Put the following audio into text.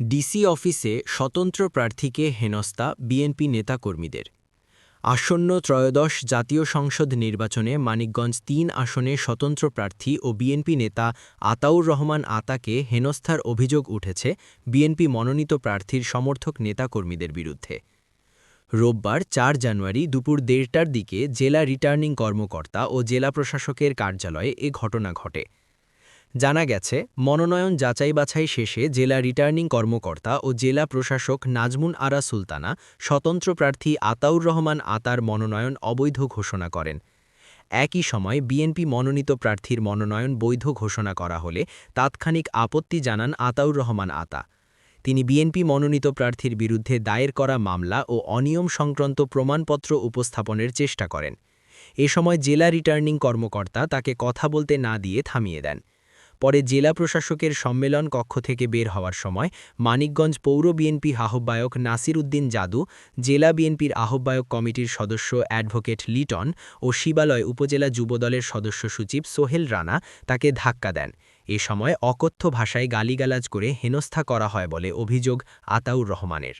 DC অফিসে স্বতন্ত্র প্রার্থীকে হেনস্থা বিএনপি নেতাকর্মীদের। আসন্ন ত্রয়োদশ জাতীয় সংসদ নির্বাচনে মানিকগঞ্জ তিন আসনে স্বতন্ত্র প্রার্থী ও বিএনপি নেতা আতাউর রহমান আতাকে হেনস্থার অভিযোগ উঠেছে বিএনপি মনোনীত প্রার্থীর সমর্থক নেতাকর্মীদের বিরুদ্ধে। রোববার চার জানুয়ারি দুপুর দেড়টার দিকে জেলা রিটার্নিং কর্মকর্তা ও জেলা প্রশাসকের কার্যালয়ে এ ঘটনা ঘটে। জানা গেছে, মনোনয়ন যাচাই বাছাই শেষে জেলা রিটার্নিং কর্মকর্তা ও জেলা প্রশাসক নাজমুন আরা সুলতানা, স্বতন্ত্র প্রার্থী আতাউর রহমান আতার মনোনয়ন অবৈধ ঘোষণা করেন। একই সময় বিএনপি মনোনীত প্রার্থীর মনোনয়ন বৈধ ঘোষণা করা হলে তাৎক্ষণিক আপত্তি জানান আতাউর রহমান আতা। তিনি বিএনপি মনোনীত প্রার্থীর বিরুদ্ধে দায়ের করা মামলা ও অনিয়ম সংক্রান্ত প্রমাণপত্র উপস্থাপনের চেষ্টা করেন। এ সময় জেলা রিটার্নিং কর্মকর্তা তাকে কথা বলতে না দিয়ে থামিয়ে দেন। পরে জেলা প্রশাসকের সম্মেলন কক্ষ থেকে বের হওয়ার সময় মানিকগঞ্জ পৌর বিএনপি আহ্বায়ক নাসির উদ্দিন জাদু, জেলা বিএনপির আহ্বায়ক কমিটির সদস্য অ্যাডভোকেট লিটন ও শিবালয় উপজেলা যুবদলের সদস্য সচিব সোহেল রানা তাকে ধাক্কা দেন। এ সময় অকথ্য ভাষায় গালিগালাজ করে হেনস্থা করা হয় বলে অভিযোগ আতাউর রহমানের।